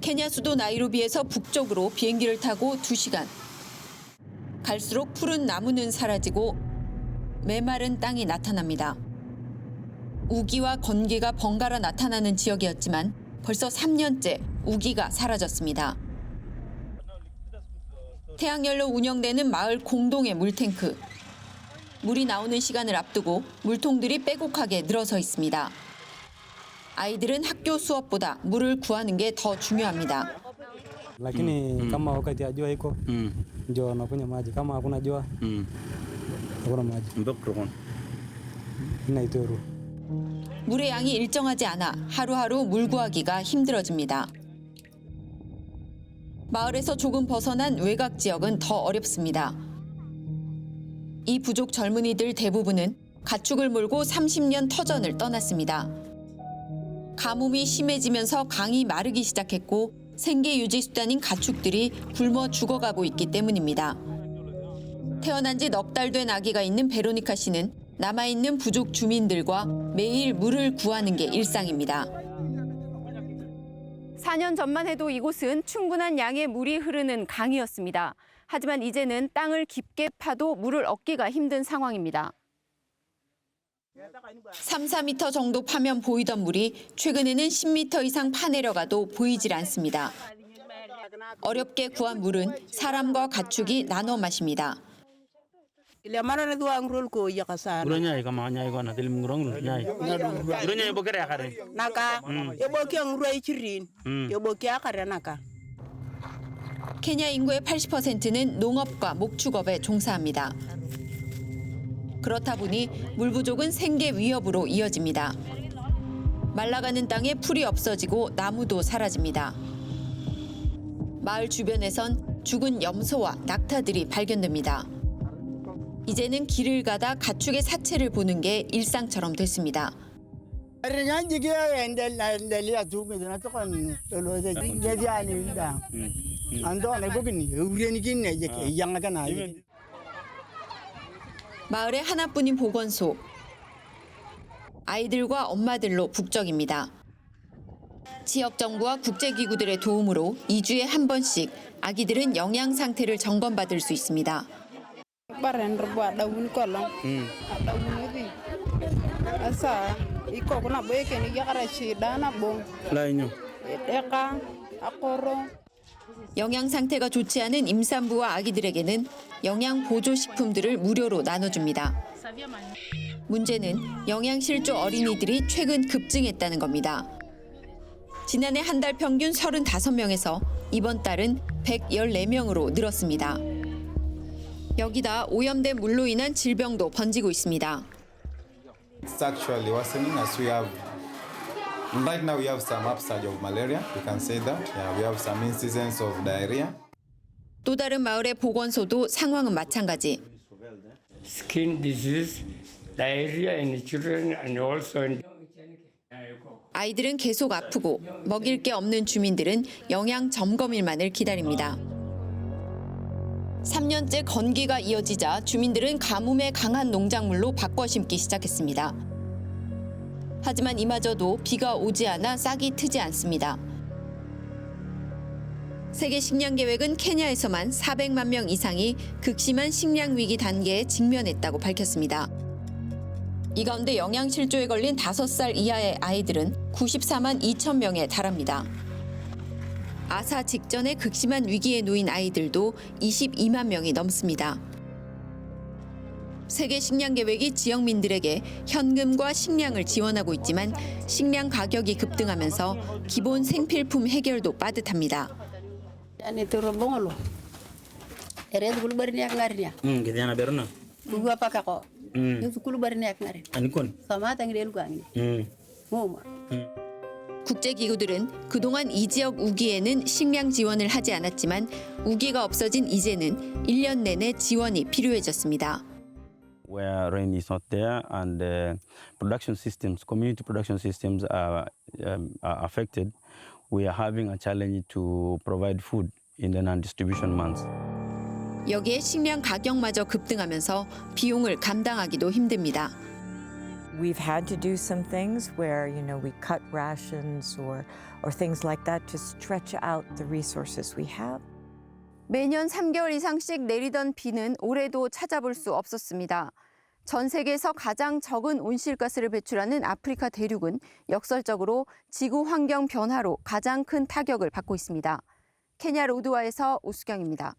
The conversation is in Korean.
케냐 수도 나이로비에서 북쪽으로 비행기를 타고 2시간. 갈수록 푸른 나무는 사라지고 메마른 땅이 나타납니다. 우기와 건기가 번갈아 나타나는 지역이었지만 벌써 3년째 우기가 사라졌습니다. 태양열로 운영되는 마을 공동의 물탱크. 물이 나오는 시간을 앞두고 물통들이 빼곡하게 늘어서 있습니다. 아이들은 학교 수업보다 물을 구하는 게 더 중요합니다. lakini kama wakati ya jua iko Mm. ndio wanakunywa maji. Kama hakuna jua Mm. hakuna maji, Mbok rokon. inaitoro. 물의 양이 일정하지 않아 하루하루 물 구하기가 힘들어집니다. 마을에서 조금 벗어난 외곽 지역은 더 어렵습니다. 이 부족 젊은이들 대부분은 가축을 몰고 30년 터전을 떠났습니다. 가뭄이 심해지면서 강이 마르기 시작했고 생계 유지 수단인 가축들이 굶어 죽어가고 있기 때문입니다. 태어난 지 넉 달 된 아기가 있는 베로니카 씨는 남아있는 부족 주민들과 매일 물을 구하는 게 일상입니다. 4년 전만 해도 이곳은 충분한 양의 물이 흐르는 강이었습니다. 하지만 이제는 땅을 깊게 파도 물을 얻기가 힘든 상황입니다. 3, 4미터 정도 파면 보이던 물이 최근에는 10미터 이상 파내려가도 보이질 않습니다. 어렵게 구한 물은 사람과 가축이 나눠 마십니다. ngurong lu nyai. Uro nyai bokere akare. naka yo bo kyang ruai chirin Mm. yo bo kya kare naka 케냐 인구의 80%는 농업과 목축업에 종사합니다. 그렇다 보니 물 부족은 생계 위협으로 이어집니다. 말라가는 땅에 풀이 없어지고 나무도 사라집니다. 마을 주변에선 죽은 염소와 낙타들이 발견됩니다. 이제는 길을 가다 가축의 사체를 보는 게 일상처럼 됐습니다. 마을의 하나뿐인 보건소. 아이들과 엄마들로 북적입니다. 지역 정부와 국제기구들의 도움으로 2주에 한 번씩 아기들은 영양 상태를 점검받을 수 있습니다. 영양 상태가 좋지 않은 임산부와 아기들에게는 영양 보조 식품들을 무료로 나눠줍니다. 문제는 영양 실조 어린이들이 최근 급증했다는 겁니다. 지난해 한 달 평균 35명에서 이번 달은 114명으로 늘었습니다. 여기다 오염된 물로 인한 질병도 번지고 있습니다. It's actually worsening as we have. Right now, we have some upsurge of malaria. We can say that. Yeah, we have some incidents of diarrhea. 또 다른 마을의 보건소도 상황은 마찬가지. skin disease, diarrhea in children, and also in 아이들은 계속 아프고 먹일 게 없는 주민들은 영양 점검일만을 기다립니다. 3년째 건기가 이어지자 주민들은 가뭄에 강한 농작물로 바꿔 심기 시작했습니다. 하지만 이마저도 비가 오지 않아 싹이 트지 않습니다. 세계 식량 계획은 케냐에서만 400만 명 이상이 극심한 식량 위기 단계에 직면했다고 밝혔습니다. 이 가운데 영양 실조에 걸린 5살 이하의 아이들은 94만 2천 명에 달합니다. 아사 직전에 극심한 위기에 놓인 아이들도 22만 명이 넘습니다. 세계 식량 계획이 지역민들에게 현금과 식량을 지원하고 있지만 식량 가격이 급등하면서 기본 생필품 해결도 빠듯합니다. Mm, Mm. Mm. 국제기구들은 그동안 이 지역 우기에는 식량 지원을 하지 않았지만 우기가 없어진 이제는 1년 내내 지원이 필요해졌습니다. Where rain is not there and uh, production systems, community production systems are, um, are affected, we are having a challenge to provide food in the non-distribution months. 여기에 식량 가격마저 급등하면서 비용을 감당하기도 힘듭니다. We've had to do some things where, you know, we cut rations or, or things like that to stretch out the resources we have. 매년 3개월 이상씩 내리던 비는 올해도 찾아볼 수 없었습니다. 전 세계에서 가장 적은 온실가스를 배출하는 아프리카 대륙은 역설적으로 지구 환경 변화로 가장 큰 타격을 받고 있습니다. 케냐 로드와에서 오수경입니다.